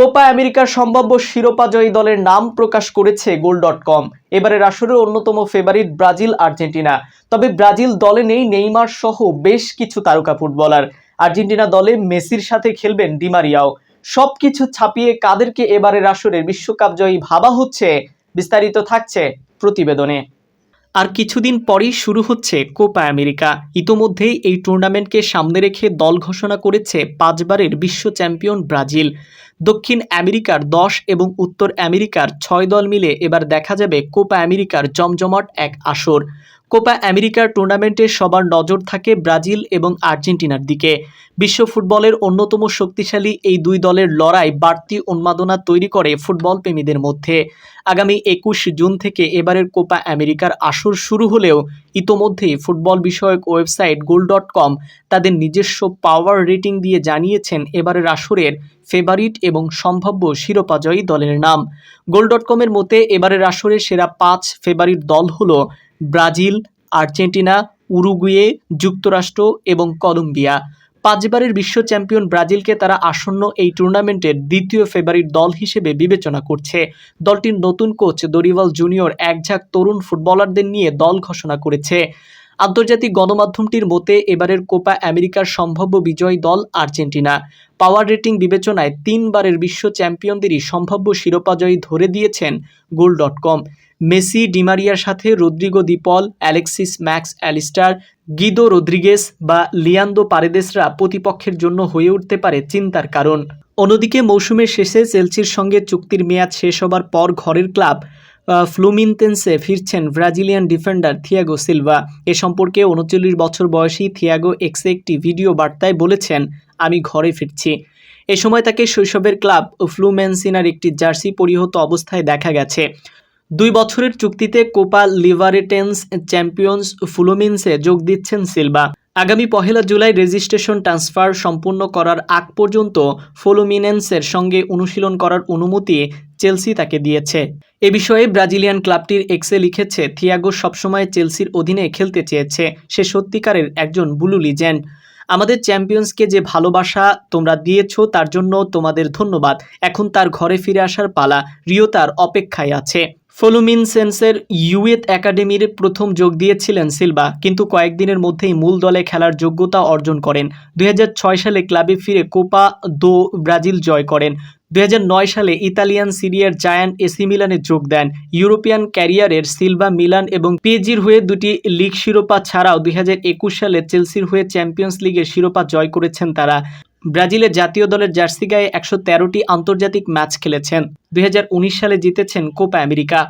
Copa আমেরিকার সম্ভাব্য শিরোপাজয়ী দলের নাম প্রকাশ করেছে গোল ডট কম। এবারের আসরের অন্যতম ফেভারিট ব্রাজিল, আর্জেন্টিনা। তবে ব্রাজিল দলে নেই নেইমার সহ বেশ কিছু তারকা ফুটবলার। আর্জেন্টিনা দলে মেসির সাথে খেলবেন ডিমারিয়াও সবকিছু ছাপিয়ে কাদেরকে এবারের আসরের বিশ্বকাপ জয়ী ভাবা হচ্ছে? বিস্তারিত থাকছে প্রতিবেদনে। আর কিছুদিন পরেই শুরু হচ্ছে কোপা আমেরিকা। ইতোমধ্যেই এই টুর্নামেন্টকে সামনে রেখে দল ঘোষণা করেছে পাঁচবারের বিশ্ব চ্যাম্পিয়ন ব্রাজিল। দক্ষিণ আমেরিকার দশ এবং উত্তর আমেরিকার ছয় দল মিলে এবার দেখা যাবে কোপা আমেরিকার জমজমাট এক আসর। কোপা আমেরিকার টুর্নামেন্টে সবার নজর থাকে ব্রাজিল এবং আর্জেন্টিনার দিকে। বিশ্ব ফুটবলের অন্যতম শক্তিশালী এই দুই দলের লড়াই বাড়তি উন্মাদনা তৈরি করে ফুটবল প্রেমীদের মধ্যে। আগামী একুশ জুন থেকে এবারের কোপা আমেরিকার আসর শুরু হলেও ইতোমধ্যেই ফুটবল বিষয়ক ওয়েবসাইট গোল ডট কম তাদের নিজস্ব পাওয়ার রেটিং দিয়ে জানিয়েছেন এবারের আসরের ফেভারিট এবং সম্ভাব্য শিরোপাজয়ী দলের নাম। গোল ডট কমের মতে, এবারের আসরে সেরা পাঁচ ফেভারিট দল হলো ব্রাজিল, আর্জেন্টিনা, উরুগুয়ে, যুক্তরাষ্ট্র এবং কলম্বিয়া। পাঁচবারের বিশ্ব চ্যাম্পিয়ন ব্রাজিলকে তারা আসন্ন এই টুর্নামেন্টের দ্বিতীয় ফেভারিট দল হিসেবে বিবেচনা করছে। দলটির নতুন কোচ দরিওয়াল জুনিয়র একঝাঁক তরুণ ফুটবলারদের নিয়ে দল ঘোষণা করেছে। আন্তর্জাতিক গণমাধ্যমটির মতে, এবারের কোপা আমেরিকার সম্ভাব্য বিজয়ী দল আর্জেন্টিনা। পাওয়ার রেটিং বিবেচনায় তিনবারের বিশ্ব চ্যাম্পিয়নদেরই সম্ভাব্য শিরোপাজয়ী ধরে দিয়েছেন গোল ডট কম। মেসি ডিমারিয়ার সাথে Rodrigo De Paul Alexis Mac Allister, Guido Rodriguez বা লিয়ান্দো পারেদেসরা প্রতিপক্ষের জন্য হয়ে উঠতে পারে চিন্তার কারণ। অন্যদিকে মৌসুমের শেষে চেলসির সঙ্গে চুক্তির মেয়াদ শেষ হবার পর ঘরের ক্লাব ফ্লুমিনতেন্সে ফিরছেন ব্রাজিলিয়ান ডিফেন্ডার থিয়াগো সিলভা। এ সম্পর্কে উনচল্লিশ বছর বয়সী থিয়াগো এক্সে একটি ভিডিও বার্তায় বলেছেন, আমি ঘরে ফিরছি। এ সময় তাকে শৈশবের ক্লাব ফ্লুমেন্সিনার একটি জার্সি পরিহত অবস্থায় দেখা গেছে। দুই বছরের চুক্তিতে কোপা লিভারেটেন্স চ্যাম্পিয়ন্স ফুলোমিন্সে যোগ দিচ্ছেন সিলভা। আগামী পহেলা জুলাই রেজিস্ট্রেশন ট্রান্সফার সম্পূর্ণ করার আগ পর্যন্ত ফোলোমিনেন্সের সঙ্গে অনুশীলন করার অনুমতি চেলসি তাকে দিয়েছে। এ বিষয়ে ব্রাজিলিয়ান ক্লাবটির এক্সে লিখেছে, থিয়াগো সবসময় চেলসির অধীনে খেলতে চেয়েছে। সে সত্যিকারের একজন বুলু লিজেন্ড। আমাদের চ্যাম্পিয়ন্সকে যে ভালোবাসা তোমরা দিয়েছ, তার জন্য তোমাদের ধন্যবাদ। এখন তার ঘরে ফিরে আসার পালা। রিও তার অপেক্ষায় আছে। ফলুমিনসেন্সের ইউএথ একাডেমির প্রথম যোগ দিয়েছিলেন সিলভা, কিন্তু কয়েকদিনের মধ্যেই মূল দলে খেলার যোগ্যতা অর্জন করেন। দুই হাজার ছয় সালে ক্লাবে ফিরে কোপা দো ব্রাজিল জয় করেন। দুই হাজার নয় সালে ইতালিয়ান সিরিয়ার জায়ান্ট এসি মিলানে যোগ দেন। ইউরোপিয়ান ক্যারিয়ারের সিলভা মিলান এবং পিএজির হয়ে দুটি লিগ শিরোপা ছাড়াও দুই হাজার একুশ সালে চেলসির হয়ে চ্যাম্পিয়ন্স লিগের শিরোপা জয় করেছেন তারা। ব্রাজিলের জাতীয় দলের জার্সি গায়ে একশো আন্তর্জাতিক ম্যাচ খেলেছেন। দুই হাজার উনিশ সালে জিতেছেন কোপা আমেরিকা।